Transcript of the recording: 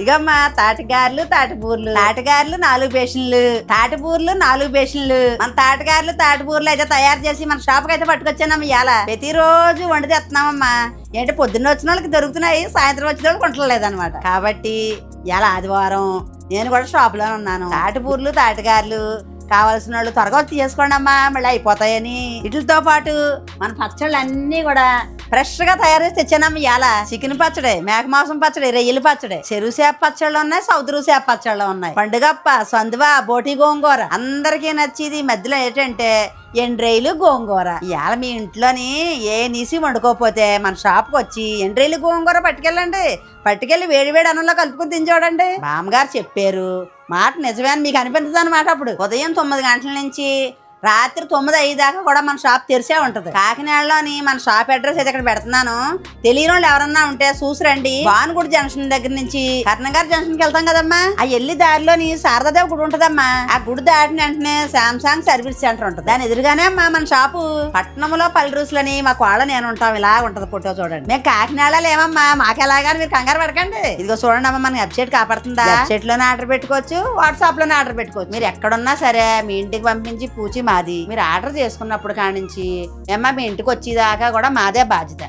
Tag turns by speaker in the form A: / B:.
A: ఇగమ్మా తాటగారులు తాటిపూర్లు తాటగారులు నాలుగు బేషన్లు. తాటిపూర్లు నాలుగు బేషన్లు. మన తాటగారులు తాటిపూర్లు అయితే తయారు చేసి మన షాప్కి అయితే పట్టుకొచ్చానమ్మా ఇవాళ ప్రతిరోజు వండి తెస్తున్నామమ్మా ఏంటి పొద్దున్న వచ్చిన వాళ్ళకి దొరుకుతున్నాయి సాయంత్రం వచ్చిన వాళ్ళకి కొంటలేదు అనమాట కాబట్టి ఇలా ఆదివారం నేను కూడా షాప్లోనే ఉన్నాను. తాటిపూర్లు తాటగారులు కావాల్సిన వాళ్ళు త్వరగా వచ్చి చేసుకోండి అమ్మా మళ్ళీ అయిపోతాయని. వీటితో పాటు మన పచ్చళ్ళు అన్నీ కూడా ఫ్రెష్గా తయారు చేసి తెచ్చానమ్మ ఇవాళ చికెన్ పచ్చడి మేక మాంసం పచ్చడి రొయ్యలు పచ్చడి. చెరువు చేప పచ్చళ్ళు ఉన్నాయి సౌదరు చేప పచ్చళ్ళు ఉన్నాయి. పండుగప్ప సందువా బోటి గోంగూర. అందరికీ నచ్చేది మధ్యలో ఏంటంటే ఎండ్రైలు గోంగూర. ఇవాళ మీ ఇంట్లోని ఏ నీసి వండుకోకపోతే మన షాప్కి వచ్చి ఎండ్రైలు గోంగూర పట్టుకెళ్ళండి. పట్టుకెళ్ళి వేడి వేడి అన్నంలో కలుపుకుని తిని బామ్మగారు చెప్పారు. మాట నిజమే అని మీకు అనిపించదు అనమాట అప్పుడు. ఉదయం తొమ్మిది గంటల నుంచి రాత్రి తొమ్మిది అయ్యి దాకా కూడా మన షాప్ తెరిసే ఉంటది. కాకినాడలోని మన షాప్ అడ్రస్ అయితే ఇక్కడ పెడుతున్నాను. తెలియని వాళ్ళు ఎవరన్నా ఉంటే చూసి రండి. భానుగుడి జంక్షన్ దగ్గర నుంచి కర్ణగారి జంక్షన్కి వెళ్తాం కదమ్మా. ఆ ఎల్లి దారిలోని శారదాదేవి గుడి ఉంటదమ్మా. ఆ గుడి దాటిన వెంటనే శాంసంగ్ సర్వీస్ సెంటర్ ఉంటుంది. దాని ఎదురుగానే అమ్మా మన షాపు. పట్నంలో పల్లెరూసులని మా కోళ్ళ నేను ఉంటాం. ఇలా ఉంటది ఫోటో చూడండి. మేము కాకినాడలో లేమమ్మా మాకు ఎలాగా మీరు కంగారు పడకండి. ఇదిగో చూడండి అమ్మా మన వెబ్సైట్ కాపాడుతుందా? వెబ్సైట్లోనే ఆర్డర్ పెట్టుకోవచ్చు. వాట్సాప్లోనే ఆర్డర్ పెట్టుకోవచ్చు. మీరు ఎక్కడున్నా సరే మీ ఇంటికి పంపించి పూచి మాది. మీరు ఆర్డర్ చేసుకున్నప్పుడు కానించి ఏమ్మా మీ ఇంటికి వచ్చేదాకా కూడా మాదే బాధ్యత.